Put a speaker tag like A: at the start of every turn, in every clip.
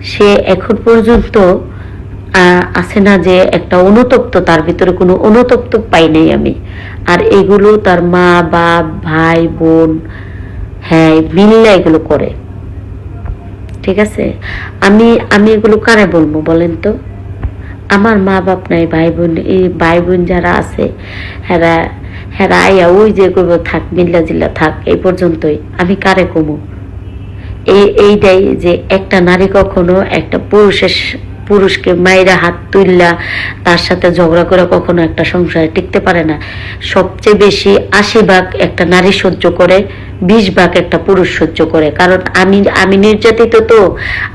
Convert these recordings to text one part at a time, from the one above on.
A: সে এখন পর্যন্ত আছে না যে একটা অনুতপ্ত, তার ভিতরে কোনো অনুতপ্ত পাই নাই আমি। আর এগুলো তার মা, বাপ, ভাই, বোন হ্যাঁ মিললে এগুলো করে। ঠিক আছে? আমি আমি এগুলো কারে বলব বলেন তো? আমার মা বাপ নাই, ভাই বোন এই ভাই বোন যারা আছে, হেরা হেরা আইয়া ওই যে করব থাক, মিল্লা জিল্লা থাক, এই পর্যন্তই। আমি কারে কমু? এই, এইটাই যে একটা নারী কখনো একটা পুরুষের পুরুষকে মায়েরা হাত তুললা তার সাথে ঝগড়া করে কখনো একটা সংসারে টিকতে পারে না। সবচেয়ে বেশি আশি ভাগ একটা নারী সহ্য করে, বিশ ভাগ একটা পুরুষ সহ্য করে। কারণ আমি আমি নির্যাতিত তো,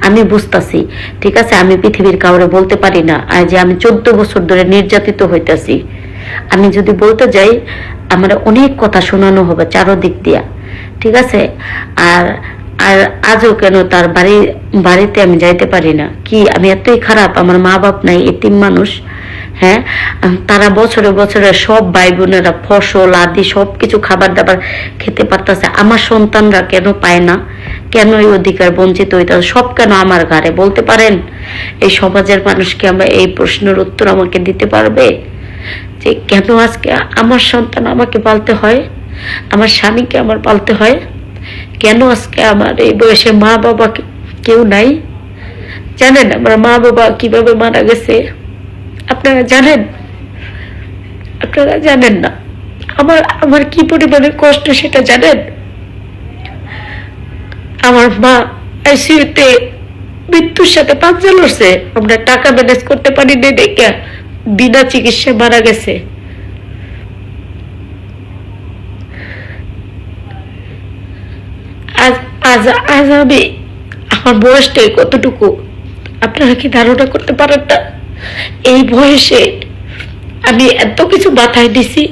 A: আমি বুঝতাছি, ঠিক আছে? আমি পৃথিবীর কাউরে বলতে পারি না, আর যে আমি চোদ্দ বছর ধরে নির্যাতিত হইতাছি। আমি যদি বলতে যাই, আমার অনেক কথা শোনানো হবে চারোদিক দিয়া, ঠিক আছে? আর আর আজও কেন তার বাড়ি, বাড়িতে আমি যাইতে পারি না? কি আমি এতই খারাপ? আমার মা বাপ নাই এতিম মানুষ হ্যাঁ? তারা বছরে বছরে সব ভাই বোনেরা ফসল, আদি সব কিছু খাবার দাবার খেতে পারতেছে। আমার সন্তানরা কেন পায় না? কেন এই অধিকার বঞ্চিত হইতে সব কেন আমার ঘাড়ে? বলতে পারেন? এই সমাজের মানুষকে আমরা এই প্রশ্নের উত্তর আমাকে দিতে পারবে? যে কেন আজকে আমার সন্তান আমাকে পালতে হয়? আমার স্বামীকে আমার পালতে হয়? কেন আজকে আমার এই বয়সে মা বাবা কেউ নাই? জানেন আমার মা বাবা কীভাবে মারা গেছে? আপনারা জানেন? আপনারা জানেন না। আমার আমার কি পরিমাণে কষ্ট সেটা জানেন? আমার মা আইসিইউতে মৃত্যুর সাথে পাঞ্জা লড়ছে। আমরা টাকা ম্যানেজ করতে পারি না দেখে বিনা চিকিৎসায় মারা গেছে আজ আজ আজ আমি আমার বয়সটাই কতটুকু? আপনারা কি ধারণা করতে পারেন না? এই বয়সে আমি এত কিছু মাথায় দিছি।